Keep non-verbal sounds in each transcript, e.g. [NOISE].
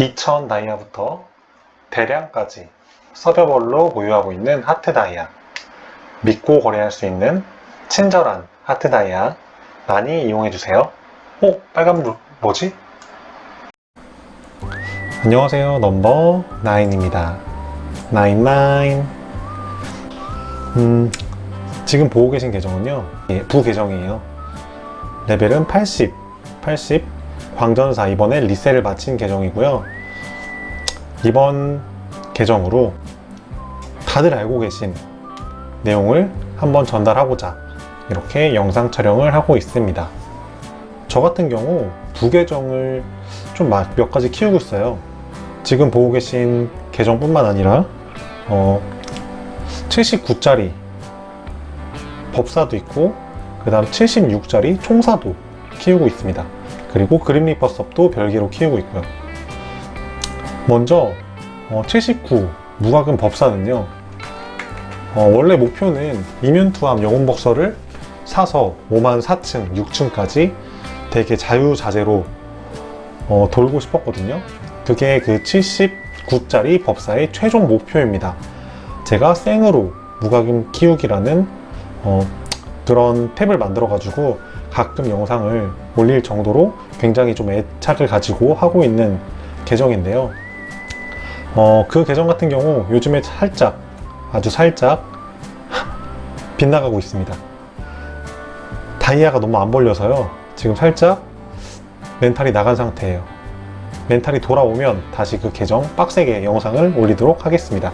2000 다이아부터 대량까지 서버별로 보유하고 있는 하트 다이아. 믿고 거래할 수 있는 친절한 하트 다이아 많이 이용해주세요. 어? 빨간불 뭐지? 안녕하세요. 넘버 9입니다. 99 음, 지금 보고 계신 계정은요. 예, 부 계정이에요. 레벨은 80 80 광전사 이번에 리셀을 마친 계정이고요. 이번 계정으로 다들 알고 계신 내용을 한번 전달하고자 이렇게 영상 촬영을 하고 있습니다. 저 같은 경우 두 계정을 좀 몇 가지 키우고 있어요. 지금 보고 계신 계정뿐만 아니라 어, 79짜리 법사도 있고 그 다음 76짜리 총사도 키우고 있습니다. 그리고 그림 리퍼 섭도 별개로 키우고 있고요. 먼저 어, 79 무과금 법사는요. 어, 원래 목표는 이면투함 영웅 복서를 사서 5만 4층, 6층까지 되게 자유자재로 어, 돌고 싶었거든요. 그게 그 79짜리 법사의 최종 목표입니다. 제가 생으로 무과금 키우기라는 어, 그런 탭을 만들어 가지고 가끔 영상을 올릴 정도로 굉장히 좀 애착을 가지고 하고 있는 계정인데요. 어, 그 계정 같은 경우 요즘에 살짝, 아주 살짝 [LAUGHS] 빗나가고 있습니다. 다이아가 너무 안 벌려서요. 지금 살짝 멘탈이 나간 상태예요. 멘탈이 돌아오면 다시 그 계정 빡세게 영상을 올리도록 하겠습니다.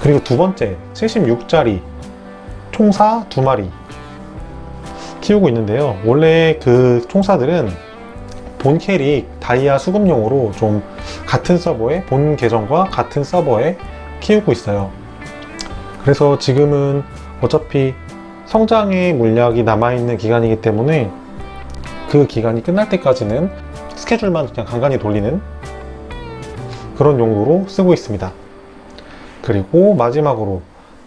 그리고 두 번째, 76짜리 총사 두 마리 키우고 있는데요. 원래 그 총사들은 본 캐릭 다이아 수급용으로 좀 같은 서버에 본 계정과 같은 서버에 키우고 있어요. 그래서 지금은 어차피 성장의 물약이 남아있는 기간이기 때문에 그 기간이 끝날 때까지는 스케줄만 그냥 간간히 돌리는 그런 용도로 쓰고 있습니다. 그리고 마지막으로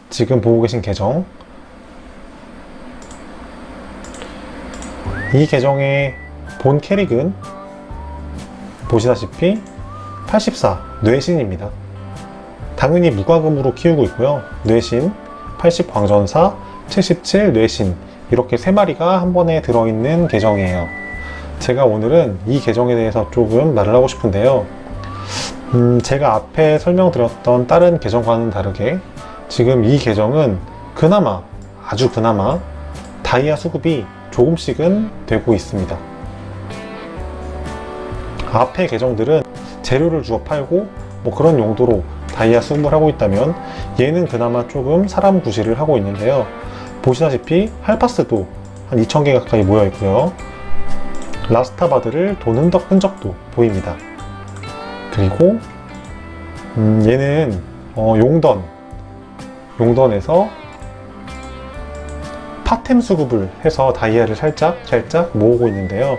지금 보고 계신 계정 이 계정의 본 캐릭은 보시다시피 84 뇌신입니다. 당연히 무과금으로 키우고 있고요. 뇌신, 80 광전사, 77 뇌신 이렇게 세 마리가 한 번에 들어있는 계정이에요. 제가 오늘은 이 계정에 대해서 조금 말을 하고 싶은데요. 음, 제가 앞에 설명드렸던 다른 계정과는 다르게 지금 이 계정은 그나마 아주 그나마 다이아 수급이 조금씩은 되고 있습니다. 앞에 계정들은 재료를 주어 팔고 뭐 그런 용도로 다이아 수급을 하고 있다면 얘는 그나마 조금 사람 구실을 하고 있는데요. 보시다시피 할파스도 한 2,000개 가까이 모여 있고요. 라스타바드를 도는 덕 흔적도 보입니다. 그리고 음, 얘는 어, 용던 용던에서 파템 수급을 해서 다이아를 살짝 살짝 모으고 있는데요.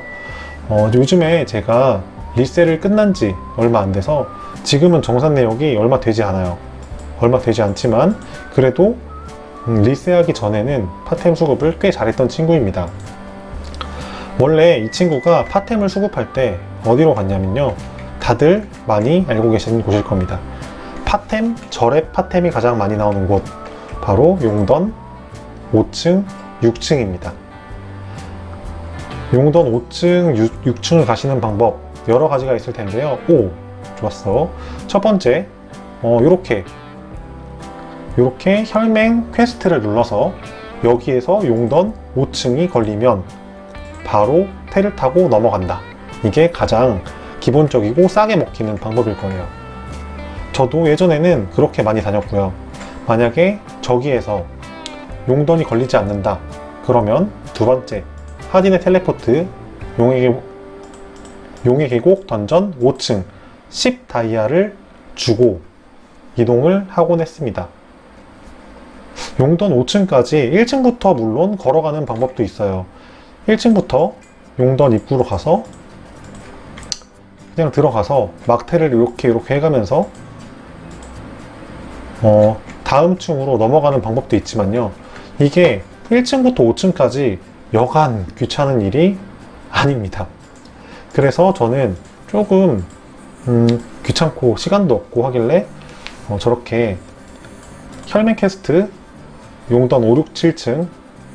어, 요즘에 제가 리셀을 끝난 지 얼마 안 돼서 지금은 정산 내역이 얼마 되지 않아요. 얼마 되지 않지만 그래도 음, 리셀하기 전에는 파템 수급을 꽤 잘했던 친구입니다. 원래 이 친구가 파템을 수급할 때 어디로 갔냐면요. 다들 많이 알고 계시는 곳일 겁니다. 파템, 절의 파템이 가장 많이 나오는 곳, 바로 용던 5층, 6층입니다. 용던 5층, 6, 층을 가시는 방법 여러 가지가 있을 텐데요. 오, 좋았어. 첫 번째, 어, 요렇게 요렇게 혈맹 퀘스트를 눌러서 여기에서 용던 5층이 걸리면 바로 테를 타고 넘어간다. 이게 가장 기본적이고 싸게 먹히는 방법일 거예요. 저도 예전에는 그렇게 많이 다녔고요. 만약에 저기에서 용던이 걸리지 않는다. 그러면 두 번째, 하딘의 텔레포트, 계- 용의 계곡 던전 5층 10 다이아를 주고 이동을 하곤 했습니다. 용던 5층까지 1층부터 물론 걸어가는 방법도 있어요. 1층부터 용던 입구로 가서 그냥 들어가서 막테를 이렇게 이렇게 해가면서 어, 다음 층으로 넘어가는 방법도 있지만요. 이게 1층부터 5층까지 여간 귀찮은 일이 아닙니다. 그래서 저는 조금 음, 귀찮고 시간도 없고 하길래 어, 저렇게 혈맹 캐스트 용던 5, 6, 7층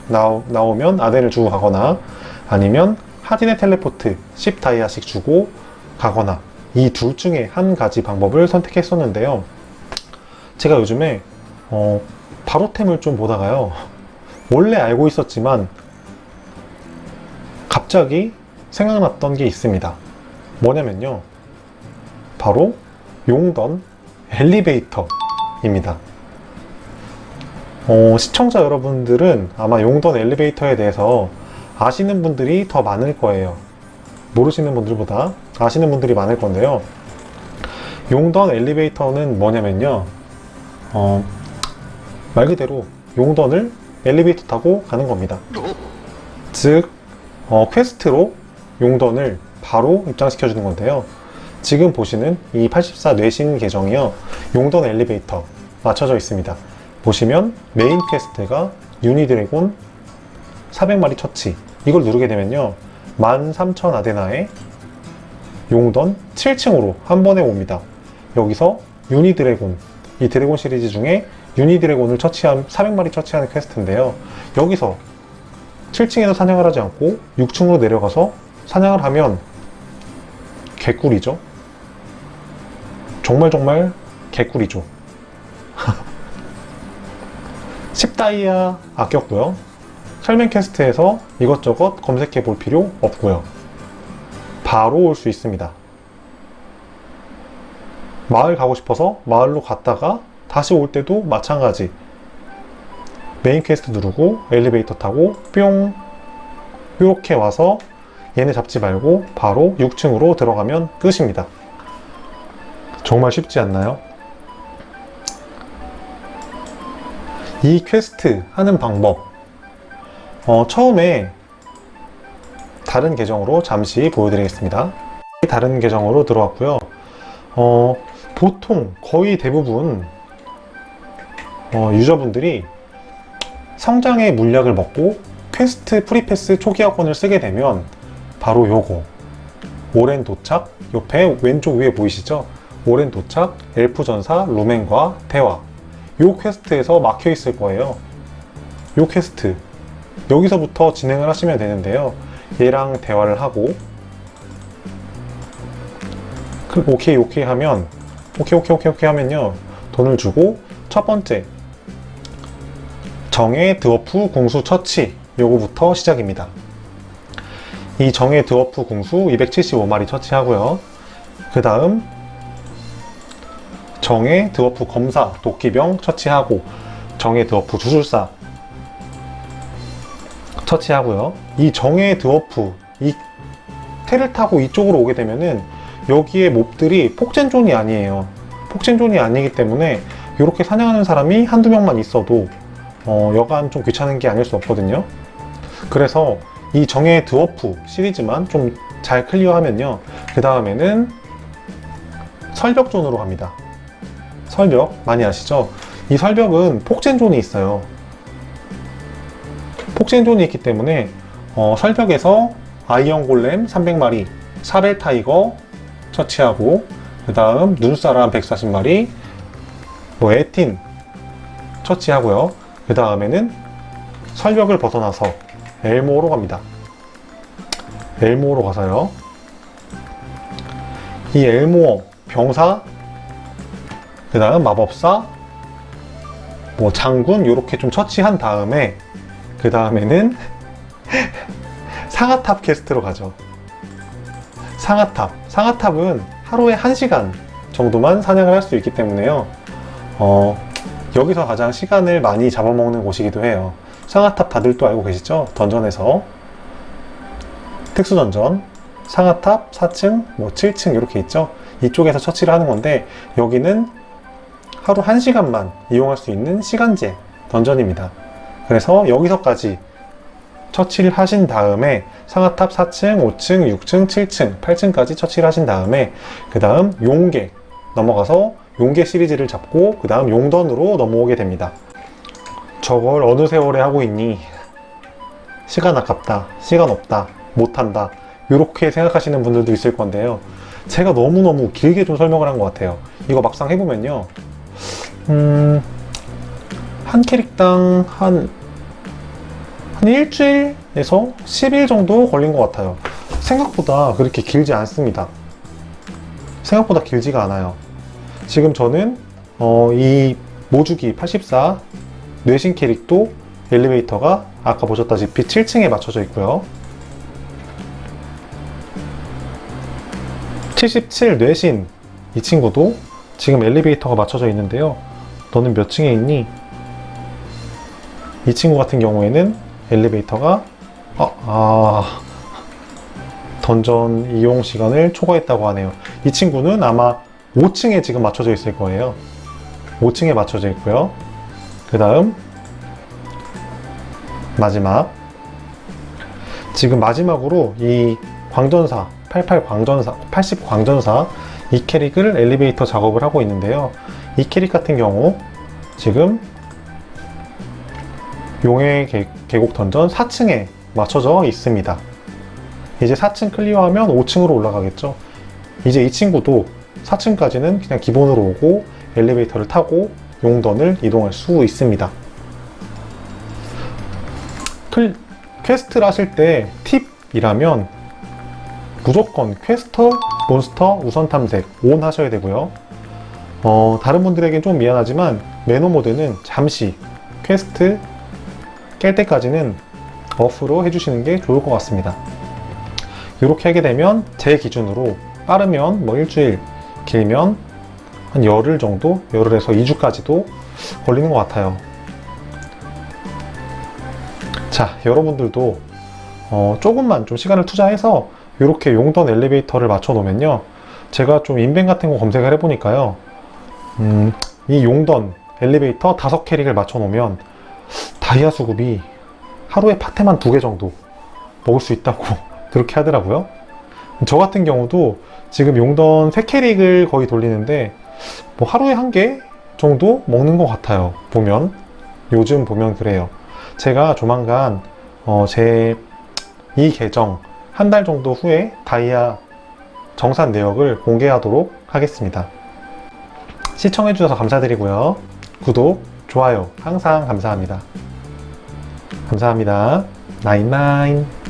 나오, 나오면 아덴을 주고 가거나 아니면 하딘의 텔레포트 10 다이아씩 주고 가거나 이 둘 중에 한 가지 방법을 선택했었는데요. 제가 요즘에 어, 바로템을 좀 보다가요. [LAUGHS] 원래 알고 있었지만 갑자기 생각났던 게 있습니다. 뭐냐면요. 바로 용던 엘리베이터입니다. 어, 시청자 여러분들은 아마 용던 엘리베이터에 대해서 아시는 분들이 더 많을 거예요. 모르시는 분들보다 아시는 분들이 많을 건데요. 용던 엘리베이터는 뭐냐면요. 어, 말 그대로 용던을 엘리베이터 타고 가는 겁니다. 즉, 어, 퀘스트로 용던을 바로 입장시켜 주는 건데요. 지금 보시는 이 84 뇌신 계정이요. 용던 엘리베이터 맞춰져 있습니다. 보시면 메인 퀘스트가 유니드래곤 400마리 처치 이걸 누르게 되면요. 13,000 아데나에 용던 7층으로 한 번에 옵니다. 여기서 유니드래곤 이 드래곤 시리즈 중에 유니드래곤을 처치한 400마리 처치하는 퀘스트인데요. 여기서 7층에서 사냥을 하지 않고 6층으로 내려가서 사냥을 하면 개꿀이죠. 정말 정말 개꿀이죠. [LAUGHS] 10다이아 아꼈고요. 설명 캐스트에서 이것저것 검색해 볼 필요 없고요. 바로 올 수 있습니다. 마을 가고 싶어서 마을로 갔다가 다시 올 때도 마찬가지. 메인 퀘스트 누르고 엘리베이터 타고 뿅 이렇게 와서 얘네 잡지 말고 바로 6층으로 들어가면 끝입니다. 정말 쉽지 않나요? 이 퀘스트 하는 방법 어, 처음에 다른 계정으로 잠시 보여드리겠습니다. 다른 계정으로 들어왔고요. 어, 보통 거의 대부분 어, 유저분들이 성장의 물약을 먹고 퀘스트 프리패스 초기화권을 쓰게 되면 바로 요거 오랜 도착 옆에 왼쪽 위에 보이시죠? 오랜 도착 엘프 전사 루멘과 대화 요 퀘스트에서 막혀 있을 거예요. 요 퀘스트 여기서부터 진행을 하시면 되는데요. 얘랑 대화를 하고 그 오케이 오케이 하면 오케이 오케이 오케이 오케이 하면요 돈을 주고 첫 번째 정의 드워프 궁수 처치 요거부터 시작입니다. 이 정의 드워프 궁수 275마리 처치하고요. 그 다음 정의 드워프 검사 도끼병 처치하고 정의 드워프 주술사 처치하고요. 이 정의 드워프 이 테를 타고 이쪽으로 오게 되면은 여기에 몹들이 폭젠존이 아니에요. 폭젠존이 아니기 때문에 이렇게 사냥하는 사람이 한두 명만 있어도 어, 여간 좀 귀찮은 게 아닐 수 없거든요. 그래서 이 정의 드워프 시리즈만 좀 잘 클리어하면요. 그 다음에는 설벽존으로 갑니다. 설벽 많이 아시죠? 이 설벽은 폭젠존이 있어요. 폭젠존이 있기 때문에 어, 설벽에서 아이언 골렘 300마리, 샤벨 타이거 처치하고 그 다음 눈사람 140마리, 뭐 에틴 처치하고요. 그 다음에는 설벽을 벗어나서 엘모로 갑니다. 엘모로 가서요. 이 엘모 병사, 그 다음 마법사, 뭐 장군 이렇게 좀 처치한 다음에 그 다음에는 [LAUGHS] 상하탑 퀘스트로 가죠. 상하탑. 상하탑은 하루에 1시간 정도만 사냥을 할 수 있기 때문에요. 어, 여기서 가장 시간을 많이 잡아먹는 곳이기도 해요. 상하탑 다들 또 알고 계시죠? 던전에서. 특수 던전. 상하탑 4층, 뭐 7층 이렇게 있죠? 이쪽에서 처치를 하는 건데, 여기는 하루 1시간만 이용할 수 있는 시간제 던전입니다. 그래서 여기서까지 처치를 하신 다음에 상하탑 4층, 5층, 6층, 7층, 8층까지 처치를 하신 다음에 그 다음 용계 넘어가서 용계 시리즈를 잡고 그 다음 용던으로 넘어오게 됩니다. 저걸 어느 세월에 하고 있니? 시간 아깝다, 시간 없다, 못한다 이렇게 생각하시는 분들도 있을 건데요. 제가 너무너무 길게 좀 설명을 한 것 같아요. 이거 막상 해보면요. 음, 한 캐릭당 한, 한 일주일에서 10일 정도 걸린 것 같아요. 생각보다 그렇게 길지 않습니다. 생각보다 길지가 않아요. 지금 저는 어, 이 모주기 84 뇌신 캐릭도 엘리베이터가 아까 보셨다시피 7층에 맞춰져 있고요. 77 뇌신 이 친구도 지금 엘리베이터가 맞춰져 있는데요. 너는 몇 층에 있니? 이 친구 같은 경우에는 엘리베이터가 아, 아 던전 이용 시간을 초과했다고 하네요. 이 친구는 아마 5층에 지금 맞춰져 있을 거예요. 5층에 맞춰져 있고요. 그 다음 마지막 지금 마지막으로 이 광전사 88 광전사 80 광전사 이 캐릭을 엘리베이터 작업을 하고 있는데요. 이 캐릭 같은 경우 지금 계- 계곡 던전 4층에 맞춰져 있습니다. 이제 4층 클리어하면 5층으로 올라가겠죠. 이제 이 친구도 4층까지는 그냥 기본으로 오고 엘리베이터를 타고 용던을 이동할 수 있습니다. 클, 퀘스트를 하실 때 팁이라면 무조건 퀘스터, 몬스터, 우선 탐색 온 하셔야 되고요. 어, 다른 분들에겐 좀 미안하지만 매너 모드는 잠시 퀘스트 깰 때까지는 어프로 해주시는 게 좋을 것 같습니다. 이렇게 하게 되면 제 기준으로 빠르면 뭐 일주일, 길면 한 열흘 정도, 열흘에서 2주까지도 걸리는 것 같아요. 자, 여러분들도 어, 조금만 좀 시간을 투자해서 이렇게 용던 엘리베이터를 맞춰 놓으면요. 제가 좀 인벤 같은 거 검색을 해보니까요. 음, 이 용던 엘리베이터 다섯 캐릭을 맞춰 놓으면 다이아 수급이 하루에 파테만 두 개 정도 먹을 수 있다고 [LAUGHS] 그렇게 하더라고요. 저 같은 경우도 지금 용던 세 캐릭을 거의 돌리는데 뭐 하루에 한 개 정도 먹는 것 같아요. 보면 요즘 보면 그래요. 제가 조만간 어, 제 이 계정 한 달 정도 후에 다이아 정산 내역을 공개하도록 하겠습니다. 시청해 주셔서 감사드리고요. 구독, 좋아요 항상 감사합니다. 감사합니다. 나인나인.